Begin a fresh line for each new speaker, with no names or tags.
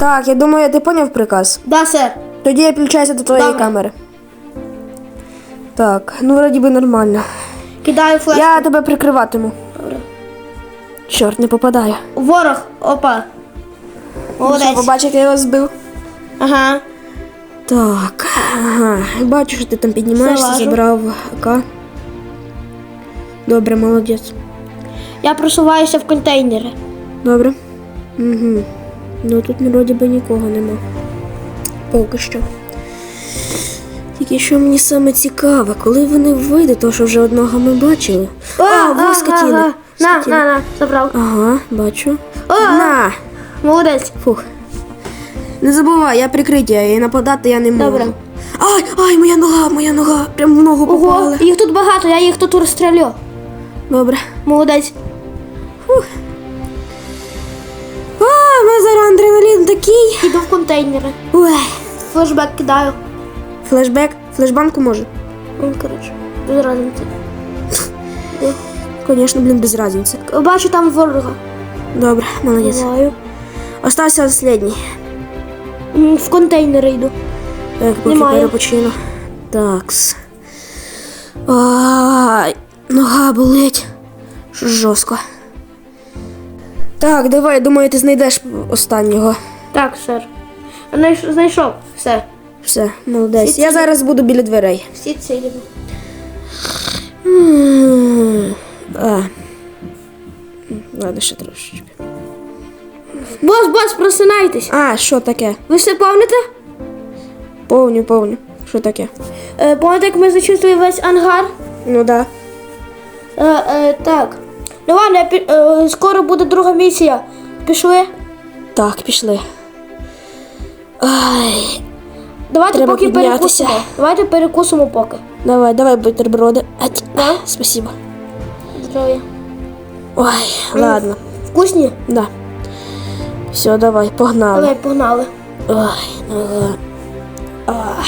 Так, я думаю, ти поняв приказ.
Да, сер.
Тоді я включаюся до твоєї
Добре.
камери. Так, ну вроді би нормально.
Кидаю флешку.
Я тебе прикриватиму.
Добре.
Чорт, не попадаю.
Ворог. Опа.
Що,
Молодець.
побачив, я його збив.
Ага.
Так, ага. Бачу, що ти там піднімаєшся,
Залажу.
забрав АК. Добре, молодець.
Я просуваюся в контейнери.
Добре. Угу. Ну тут вроді би нікого нема. Поки що. Тільки що мені саме цікаве, коли вони вийдуть, то що вже одного ми бачили. А, вовк скотіни.
На, на, на, забрав.
Ага, бачу.
А,
На!
Молодець.
Фух. Не забувай, я прикриття, і нападати я не можу.
Добре.
Ай, ай, моя нога, моя нога. Прям в ногу
Ого,
попала.
їх тут багато, я їх тут розстрілю.
Добре.
Молодець.
А, такий.
Іду в контейнери.
Ой.
Флешбек кидаю.
Флешбек, флешбанку може.
Ну, коротше, без разниці.
Звісно, блін, без разниці.
Бачу там ворога.
Добре, молодець.
Знаю.
Остався останній.
В контейнери йду.
Так, поки
Немає.
перепочину. Такс. Ай, нога болить. Жорстко. Так, давай, думаю, ти знайдеш останнього.
Так, сер. Знайшов. Все.
Все, молодець.
Всі
Я
ці-
зараз буду біля дверей.
Всі цілі.
М, А. Ладно, ще трошечки.
Бос, бос, просинайтесь.
А, що таке?
Ви все помните?
Повню, повню. Що таке?
Е, Пам'ятаєте, як ми зачистили весь ангар?
Ну да.
Е, е, так. Ну ладно, я пі- е, скоро буде друга місія. Пішли.
Так, пішли. Ай,
Давайте
Треба
поки
піднятися.
перекусимо. Давайте перекусимо поки.
давай, давай бутерброди. Ать,
Да?
Спасибо.
Здоров'я.
Ой, ладно.
Вкусні?
Да. Все, давай, погнали.
Давай, погнали.
Ой, нога. Ах.